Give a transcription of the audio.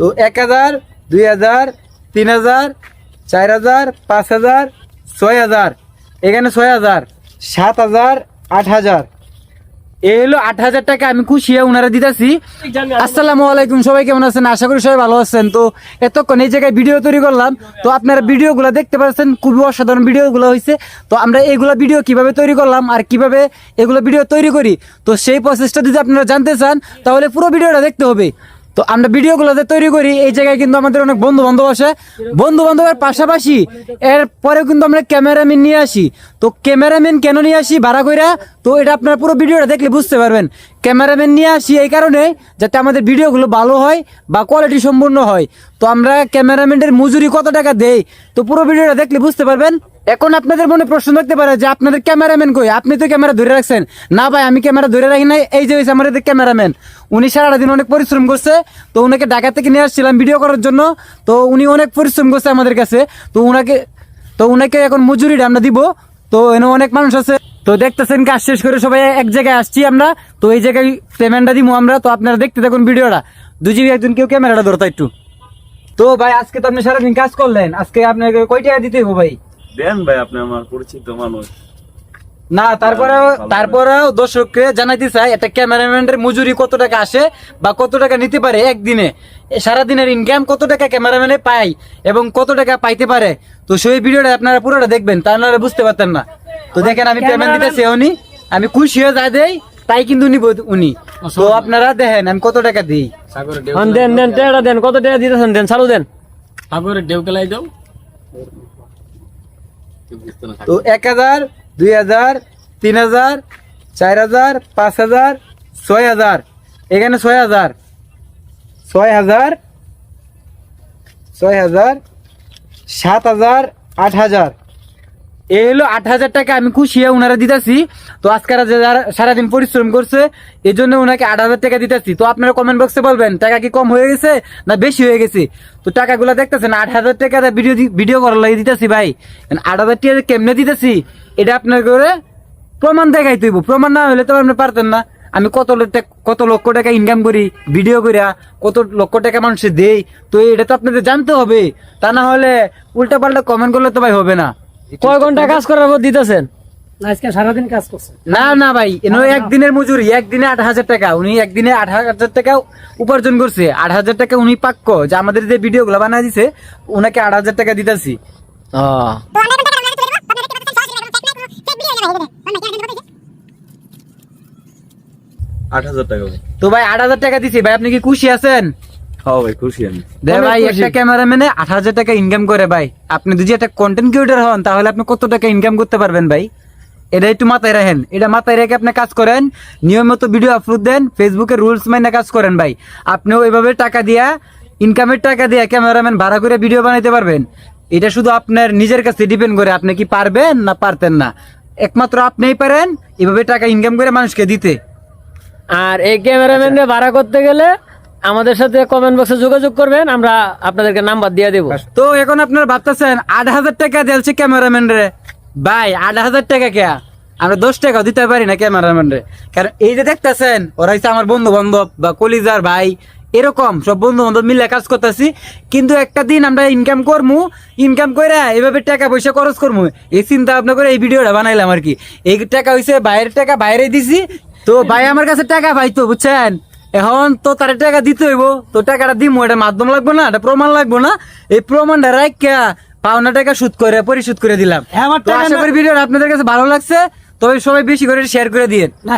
তো এক হাজার, দুই হাজার, তিন হাজার, চার হাজার, পাঁচ হাজার, ছয় হাজার। এখানে ছয় হাজার, সাত হাজার, আট হাজার। এই হলো আট হাজার টাকা, আমি খুশি ওনারা দিতেছি। আসসালামু আলাইকুম, সবাই কেমন আছেন? আশা করি সবাই ভালো আছেন। তো এতক্ষণ এই জায়গায় ভিডিও তৈরি করলাম। তো আপনারা ভিডিওগুলো দেখতে পাচ্ছেন, খুবই অসাধারণ ভিডিওগুলো হয়েছে। তো আমরা এইগুলো ভিডিও কীভাবে তৈরি করলাম আর কীভাবে এগুলো ভিডিও তৈরি করি? তো সেই প্রসেসটা যদি আপনারা জানতে চান, তাহলে পুরো ভিডিওটা দেখতে হবে। তো আমরা ভিডিওগুলো যে তৈরি করি, এই জায়গায় কিন্তু আমাদের অনেক বন্ধু বান্ধব আসে। বন্ধু বান্ধবের পাশাপাশি এর পরেও কিন্তু আমরা ক্যামেরাম্যান নিয়ে আসি। তো ক্যামেরাম্যান কেন নিয়ে আসি ভাড়া কইরা? তো এটা আপনার পুরো ভিডিওটা দেখলে বুঝতে পারবেন। ক্যামেরাম্যান নিয়ে আসি এই কারণে যাতে আমাদের ভিডিওগুলো ভালো হয় বা কোয়ালিটি সম্পূর্ণ হয়। তো আমরা ক্যামেরাম্যানের মজুরি কত টাকা দেই? তো পুরো ভিডিওটা দেখলে বুঝতে পারবেন। এখন আপনাদের মনে প্রশ্ন থাকতে পারে যে আপনাদের ক্যামেরাম্যান কই? আপনি তো ক্যামেরা ধরে রাখছেন। না ভাই, আমি ক্যামেরা ধরে রাখি নাই। এই যে হয়েছে আমাদের ক্যামেরাম্যান। উনি সারাটা দিন অনেক পরিশ্রম করছে। তো উনাকে ঢাকা থেকে নিয়ে আসছিলাম ভিডিও করার জন্য। তো উনি অনেক পরিশ্রম করছে আমাদের কাছে। তো উনাকে তো উনাকে এখন মজুরিটা আমরা দিব। তো এনে অনেক মানুষ আছে। তো দেখতেছেন কাজ শেষ করে সবাই এক জায়গায় আসছি আমরা। তো এই জায়গায় পেমেন্টটা দিব আমরা। তো আপনারা দেখতে থাকুন ভিডিওটা। দুজিবি একজন কেউ ক্যামেরাটা ধরতো একটু। তো ভাই, আজকে তো আপনি সারাদিন কাজ করলেন। আজকে আপনাকে কয় টাকা দিতে হবে ভাই? দেন ভাই আপনি আমার পরিচিত মানুষ। না তারপরেও তারপরেও দর্শককে জানাইতে চাই একটা ক্যামেরাম্যানের মজুরি কত টাকা আসে বা কত টাকা নিতে পারে একদিনে? সারাদিনের ইনকাম কত টাকা ক্যামেরাম্যানে পায় এবং কত টাকা পাইতে পারে? তো সেই ভিডিওটা আপনারা পুরোটা দেখবেন তা নাহলে বুঝতে পারতেন না। তো দেখেন আমি পেমেন্ট দিতেছি উনি আমি খুশি হয়ে যা দেই তাই কিন্তু নিব উনি। তো আপনারা দেখেন আমি কত টাকা দিই? দেন দেন দেন কত টাকা দিতেছেন দেন চালু দেন। সাগরে ঢেউ কেলাই দাও। তো এক হাজার, দুই হাজার, তিন হাজার, চার হাজার, পাঁচ হাজার, ছয় হাজার। এখানে ছয় হাজার। ছয় হাজার ছয় হাজার, সাত হাজার, আট হাজার। এই হলো আট হাজার টাকা, আমি খুশি ওনারা দিতেছি। তো আজকের যে সারাদিন পরিশ্রম করছে এই জন্য ওনাকে আট হাজার টাকা দিতেছি। তো আপনারা কমেন্ট বক্সে বলবেন, টাকা কি কম হয়ে গেছে না বেশি হয়ে গেছে? তো টাকাগুলো দেখতেছেন, আট হাজার টাকা ভিডিও ভিডিও করার লাগে দিতেছি ভাই। আট হাজার টাকা কেমনে দিতেছি? এটা আপনার করে প্রমাণ দেখাই তুইব প্রমাণ না হলে তো আপনি পারতেন না। আমি কত কত লক্ষ টাকা ইনকাম করি ভিডিও করিয়া কত লক্ষ টাকা মানুষে দেই। তো এটা তো আপনাদের জানতে হবে। তা না হলে উল্টা পাল্টা কমেন্ট করলে তো ভাই হবে না। কয় ঘণ্টা কাজ করার পর দিতেছেন? আজকে সারাদিন কাজ করছে। না না ভাই একদিনের মজুরি একদিনে আট হাজার টাকা। উনি একদিনে আট হাজার টাকা উপার্জন করছে। আট হাজার টাকা উনি পাক্য যে আমাদের যে ভিডিও গুলা বানা দিছে ওনাকে আট হাজার টাকা দিতেছি। আট হাজার টাকা ভাই। তো ভাই আট হাজার টাকা দিছি। ভাই আপনি কি খুশি আছেন? হ্যাঁ ভাই খুশি আমি। দে ভাই একটা ক্যামেরাম্যানে আট হাজার টাকা ইনকাম করে ভাই। আপনি যদি একটা কন্টেন্ট ক্রিয়েটার হন তাহলে আপনি কত টাকা ইনকাম করতে পারবেন ভাই? এটা একটু মাথায় রাখেন। এটা মাথায় রেখে আপনি কাজ করেন নিয়মিত ভিডিও আপলোড দেন ফেসবুকে রুলস মাইনে কাজ করেন ভাই। আপনিও এইভাবে টাকা দিয়া ইনকামের টাকা দিয়া ক্যামেরাম্যান ভাড়া করে ভিডিও বানাইতে পারবেন। এটা শুধু আপনার নিজের কাছে ডিপেন্ড করে আপনি কি পারবেন না পারতেন না। একমাত্র আপনিই পারেন এভাবে টাকা ইনকাম করে মানুষকে দিতে। আর এই ক্যামেরাম্যান ভাড়া করতে গেলে আমাদের সাথে কমেন্ট বক্সে যোগাযোগ করবেন, আমরা আপনাদেরকে নাম্বার দিয়ে দেবো। তো এখন আপনারা ভাবতেছেন, আট হাজার টাকা দিয়েছে ক্যামেরাম্যান রে? ভাই, আট হাজার টাকা কে? আমরা দশ টাকা দিতে পারি না ক্যামেরাম্যান রে। কারণ এই যে দেখতেছেন, ওরা হচ্ছে আমার বন্ধু বান্ধব বা কলিজার ভাই, এরকম সব বন্ধু বান্ধব মিলে কাজ করতেছি। কিন্তু একটা দিন আমরা ইনকাম করমু ইনকাম করে এভাবে টাকা পয়সা খরচ করমু। এই চিন্তা ভাবনা করে এই ভিডিওটা বানাইলাম আর কি। এই টাকা হইছে বাইরের টাকা বাইরে দিছি। তো ভাই আমার কাছে টাকা পাইতো, বুঝছেন? এখন তো তার টাকা দিতে হইব। তো টাকাটা দিব এটা মাধ্যম লাগবো না এটা প্রমাণ লাগবো না। এই প্রমাণটা রাখা পাওনা টাকা সুদ করে পরিশোধ করে দিলাম। হ্যাঁ, আশা করি ভিডিও আপনাদের কাছে ভালো লাগছে। তবে সবাই বেশি করে শেয়ার করে দিয়েন। না